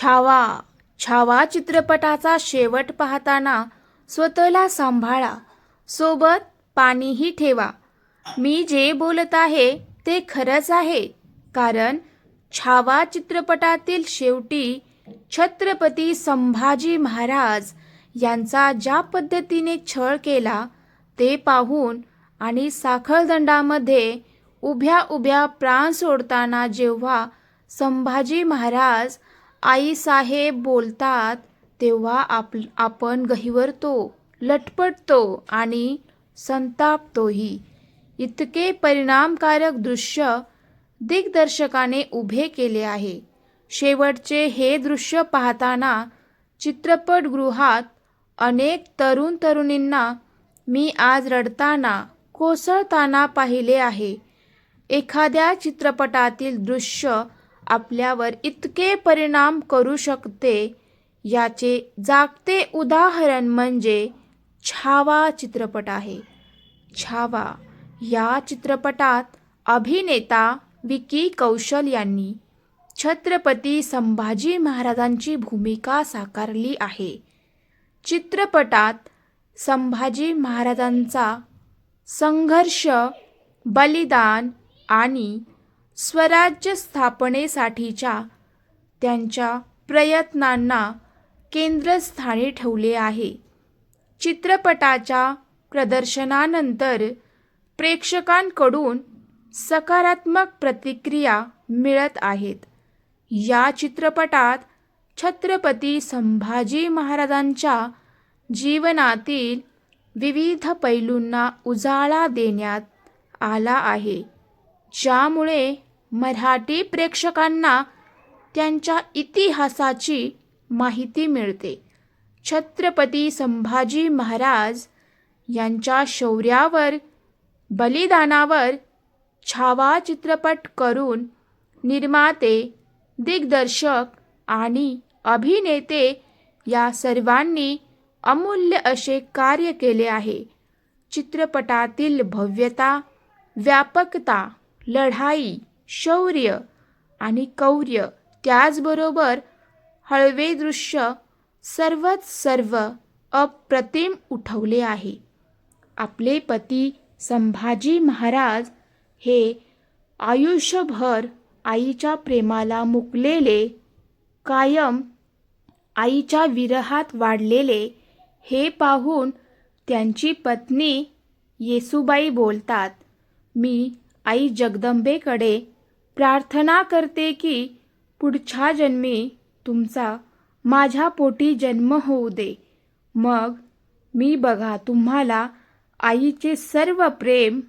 छावा छावा चित्रपटाचा शेवट पाहताना स्वतःला सांभाळा. सोबत पाणीही ठेवा. मी जे बोलत आहे ते खरंच आहे. कारण छावा चित्रपटातील शेवटी छत्रपती संभाजी महाराज यांचा ज्या पद्धतीने छळ केला ते पाहून आणि साखळदंडामध्ये उभ्या उभ्या प्राण सोडताना जेव्हा संभाजी महाराज आईसाहेब बोलतात तेव्हा आप आपण गहिवरतो लटपटतो आणि संतापतोही. इतके परिणामकारक दृश्य दिग्दर्शकाने उभे केले आहे. शेवटचे हे दृश्य पाहताना चित्रपटगृहात अनेक तरुण तरुणींना मी आज रडताना कोसळताना पाहिले आहे. एखाद्या चित्रपटातील दृश्य आपल्यावर इतके परिणाम करू शकते याचे जागते उदाहरण म्हणजे छावा चित्रपट आहे. छावा या चित्रपटात अभिनेता विकी कौशल यांनी छत्रपती संभाजी महाराजांची भूमिका साकारली आहे. चित्रपटात संभाजी महाराजांचा संघर्ष बलिदान आणि स्वराज्य स्थापनेसाठीच्या त्यांच्या प्रयत्नांना केंद्रस्थानी ठेवले आहे. चित्रपटाच्या प्रदर्शनानंतर प्रेक्षकांकडून सकारात्मक प्रतिक्रिया मिळत आहेत. या चित्रपटात छत्रपती संभाजी महाराजांच्या जीवनातील विविध पैलूंना उजाळा देण्यात आला आहे ज्यामुळे मराठी प्रेक्षकांना त्यांच्या इतिहासाची माहिती मिळते. छत्रपती संभाजी महाराज यांच्या शौर्यावर बलिदानावर छावा चित्रपट करून निर्माते दिग्दर्शक आणि अभिनेते या सर्वांनी अमूल्य असे कार्य केले आहे. चित्रपटातील भव्यता व्यापकता लढाई शौर्य आणि कौर्य. त्याचबरोबर हळवे दृश्य सर्वच सर्व अप्रतिम उठवले आहे. आपले पती संभाजी महाराज हे आयुष्यभर आईच्या प्रेमाला मुकलेले कायम आईच्या विरहात वाढलेले हे पाहून त्यांची पत्नी येसुबाई बोलतात मी आई जगदंबेकडे प्रार्थना करते की पुढच्या जन्मी तुमचा माझ्या पोटी जन्म होऊ दे. मग मी बघा तुम्हाला आईचे सर्व प्रेम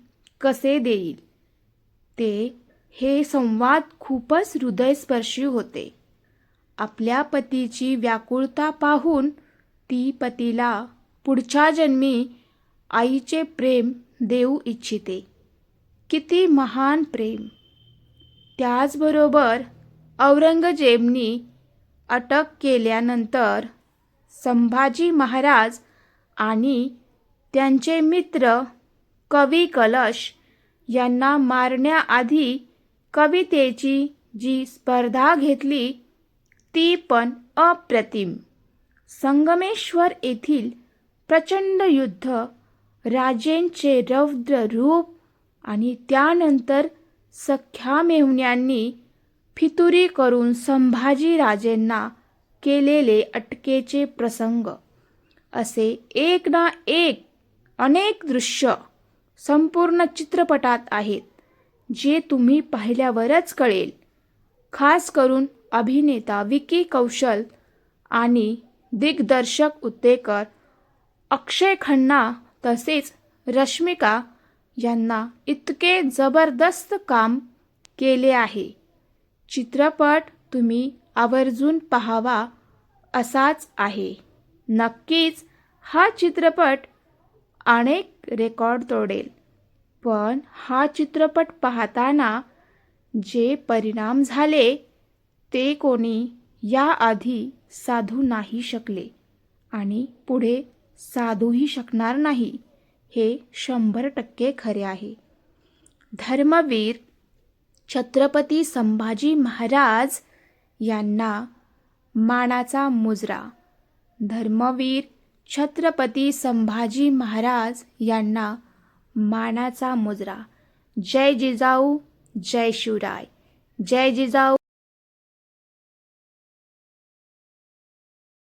कसे देईल. ते हे संवाद खूपच हृदयस्पर्शी होते. आपल्या पतीची व्याकुळता पाहून ती पतीला पुढच्या जन्मी आईचे प्रेम देऊ इच्छिते. किती महान प्रेम. त्याचबरोबर औरंगजेबनी अटक केल्यानंतर संभाजी महाराज आणि त्यांचे मित्र कवी कलश यांना मारण्याआधी कवितेची जी स्पर्धा घेतली ती पण अप्रतिम. संगमेश्वर येथील प्रचंड युद्ध राजेंचे रौद्र रूप आणि त्यानंतर सख्या मेहुण्यांनी फितुरी करून संभाजीराजेंना केलेले अटकेचे प्रसंग. असे एक ना एक अनेक दृश्य संपूर्ण चित्रपटात आहेत जे तुम्ही पाहिल्यावरच कळेल. खास करून अभिनेता विकी कौशल आणि दिग्दर्शक उत्तेकर अक्षय खन्ना तसेच रश्मिका यांना इतके जबरदस्त काम केले आहे. चित्रपट तुम्ही आवर्जून पाहावा असाच आहे. नक्कीच हा चित्रपट अनेक रेकॉर्ड तोडेल पण हा चित्रपट पाहताना जे परिणाम झाले ते कोणी याआधी साधू नाही शकले आणि पुढे साधूही शकणार नाही. हे शंभर टक्के खरे आहे. धर्मवीर छत्रपती संभाजी महाराज यांना मानाचा मुजरा. धर्मवीर छत्रपती संभाजी महाराज यांना मानाचा मुजरा. जय जिजाऊ जय शिवराय. जय जिजाऊ